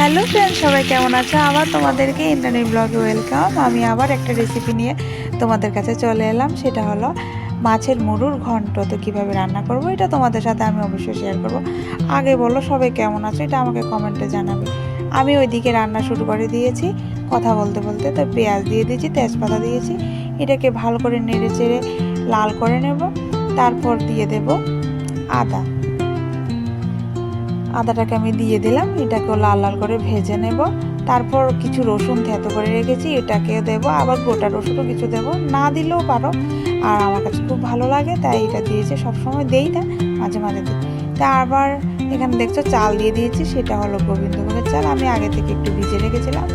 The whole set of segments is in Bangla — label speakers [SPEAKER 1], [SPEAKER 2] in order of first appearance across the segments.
[SPEAKER 1] হ্যালো ফ্রেন্ড সবাই কেমন আছো? আবার তোমাদেরকে ইন্টারনেট ব্লগে ওয়েলকাম আমি আবার একটা রেসিপি নিয়ে তোমাদের কাছে চলে এলাম, সেটা হলো মাছের মুড়ুর ঘন্ট। তো কীভাবে রান্না করব, এটা তোমাদের সাথে আমি অবশ্যই শেয়ার করব। আগে বলো, সবাই কেমন আছো? এটা আমাকে কমেন্টে জানাবে। আমি ওইদিকে রান্না শুরু করে দিয়েছি, কথা বলতে বলতে তো পেঁয়াজ দিয়ে দিয়েছি, তেজপাতা দিয়েছি। এটাকে ভালো করে নেড়ে চেড়ে লাল করে নেব, তারপর দিয়ে দেব আদা। আদাটাকে আমি দিয়ে দিলাম, এটাকেও লাল লাল করে ভেজে নেব। তারপর কিছু রসুন থেতো করে রেখেছি এটাকে দেব, আবার গোটা রসুনও কিছু দেব। না দিলেও পারো, আর আমার কাছে খুব ভালো লাগে, তাই এটা দিয়েছি, সবসময় দেই না, মাঝে মাঝে দিই। তা আবার এখানে দেখছ চাল দিয়ে দিয়েছি, সেটা হলো গোবিন্দভোগের চাল, আমি আগে থেকে একটু ভিজে রেখেছিলাম।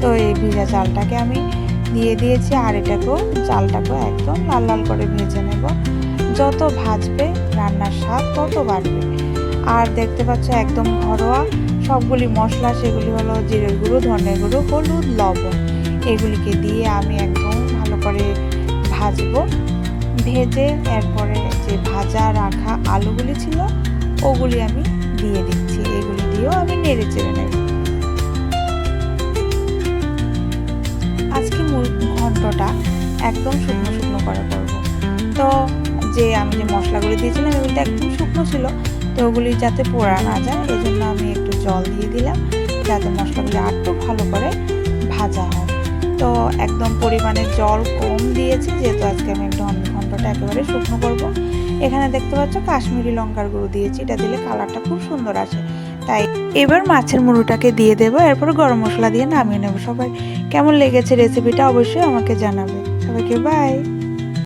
[SPEAKER 1] তো এই ভিজা চালটাকে আমি দিয়ে দিয়েছি, আর এটাকেও, চালটাকেও একদম লাল লাল করে ভেজে নেব। যত ভাজবে, রান্নার স্বাদ তত বাড়বে। আর দেখতে পাচ্ছ একদম ঘরোয়া। সবগুলি মশলা, সেগুলি হলো জিরের গুঁড়ো, ধনের গুঁড়ো, হলুদ, লবণ। এগুলিকে দিয়ে আমি একদম ভালো করে ভাজবো। ভেজে এরপরে যে ভাজা রাখা আলুগুলি ছিল, ওগুলি আমি দিয়ে দিচ্ছি। এগুলি দিয়েও আমি নেড়ে চেড়ে নেব। আজকে ঘন্টটা একদম শুকনো শুকনো করে করব। তো যে আমি যে মশলাগুলি দিয়েছিলাম এগুলিটা একদম শুকনো ছিল। তো ওগুলি যাতে পোড়া না যায় এই জন্য আমি একটু জল দিয়ে দিলাম, যাতে মশলাগুলি আরটু ভালো করে ভাজা হয়। তো একদম পরিমাণে জল কম দিয়েছি, যেহেতু আজকে আমি একটু ঘন্টটা একেবারে শুকনো করব। এখানে দেখতে পাচ্ছ কাশ্মীরি লঙ্কার গুঁড়ো দিয়েছি, এটা দিলে কালারটা খুব সুন্দর আসে। তাই এবার মাছের মুড়োটাকে দিয়ে দেবো, এরপর গরম মশলা দিয়ে নামিয়ে নেব সবাই। কেমন লেগেছে রেসিপিটা অবশ্যই আমাকে জানাবে। সবাইকে বাই